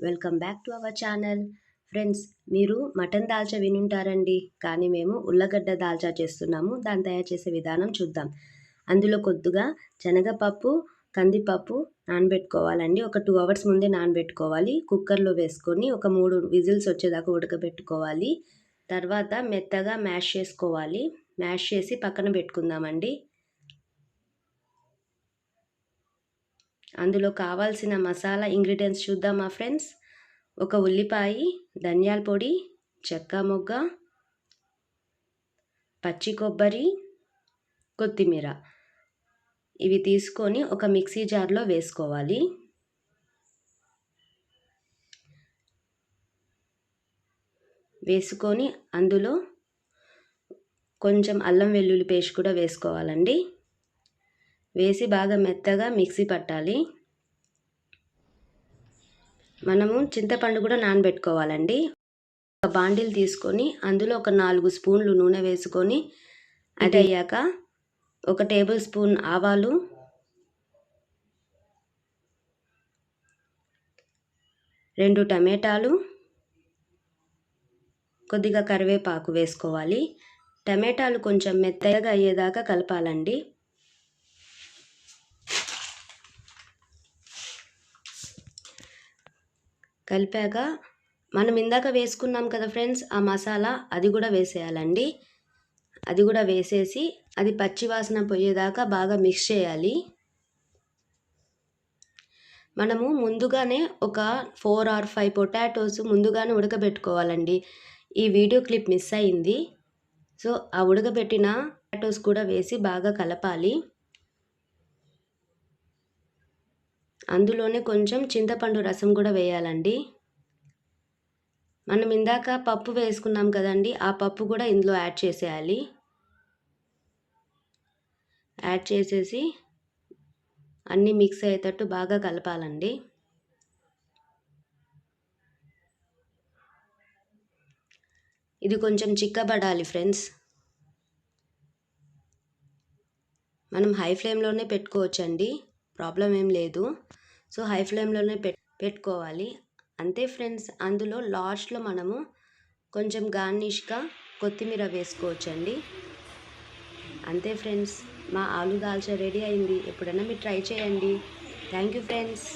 Welcome back to our channel. Friends మీరు mutton dalcha వినుంటారండి. కానీ మేము ఉల్లగడ్డ దాల్చా చేస్తున్నాము. దాన్ని తయారు చేసే విధానం చూద్దాం. అందులో కొద్దిగా శనగపప్పు కందిపప్పు నానబెట్టుకోవాలండి. ఒక టూ అవర్స్ ముందే నానబెట్టుకోవాలి. కుక్కర్లో వేసుకొని ఒక మూడు విజిల్స్ వచ్చేదాకా ఉడకబెట్టుకోవాలి. తర్వాత మెత్తగా మ్యాష్ చేసుకోవాలి. మ్యాష్ చేసి పక్కన పెట్టుకుందామండి. అందులో కావాల్సిన మసాలా ఇంగ్రీడియంట్స్ చూద్దామా ఫ్రెండ్స్? ఒక ఉల్లిపాయ ధనియాల పొడి చెక్క మొగ్గ పచ్చి కొబ్బరి కొత్తిమీర. ఇవి తీసుకొని ఒక మిక్సీ జార్లో వేసుకోవాలి. వేసుకొని అందులో కొంచెం అల్లం వెల్లుల్లి పేస్ట్ కూడా వేసుకోవాలండి. వేసి బాగా మెత్తగా మిక్సీ పట్టాలి. మనము చింతపండు కూడా నానబెట్టుకోవాలండి. ఒక బాండిల్ తీసుకొని అందులో ఒక నాలుగు స్పూన్లు నూనె వేసుకొని అది అయ్యాక ఒక టేబుల్ స్పూన్ ఆవాలు రెండు టమాటాలు కొద్దిగా కరివేపాకు వేసుకోవాలి. టమాటాలు కొంచెం మెత్తగా అయ్యేదాకా కలపాలండి. కలిపాక మనం ఇందాక వేసుకున్నాం కదా ఫ్రెండ్స్ ఆ మసాలా అది కూడా వేసేయాలండి. అది కూడా వేసేసి అది పచ్చివాసన పోయేదాకా బాగా మిక్స్ చేయాలి. మనము ముందుగానే ఒక ఫోర్ ఆర్ ఫైవ్ పొటాటోస్ ముందుగానే ఉడకబెట్టుకోవాలండి. ఈ వీడియో క్లిప్ మిస్ అయింది సో ఆ ఉడకబెట్టిన పొటాటోస్ కూడా వేసి బాగా కలపాలి. అందులోనే కొంచెం చింతపండు రసం కూడా వేయాలండి. మనం ఇందాక పప్పు వేసుకున్నాం కదండి ఆ పప్పు కూడా ఇందులో యాడ్ చేసేయాలి. యాడ్ చేసేసి అన్నీ మిక్స్ అయ్యేటట్టు బాగా కలపాలండి. ఇది కొంచెం చిక్కబడాలి ఫ్రెండ్స్. మనం హై ఫ్లేమ్లోనే పెట్టుకోవచ్చండి. ప్రాబ్లం ఏం లేదు. సో హై ఫ్లేమ్లోనే పెట్ పెట్టుకోవాలి. అంతే ఫ్రెండ్స్ అందులో లాస్ట్లో మనము కొంచెం గార్నిష్గా కొత్తిమీర వేసుకోవచ్చండి. అంతే ఫ్రెండ్స్ మా ఆలు దాల్చా రెడీ అయింది. ఎప్పుడైనా మీరు ట్రై చేయండి. Thank you friends.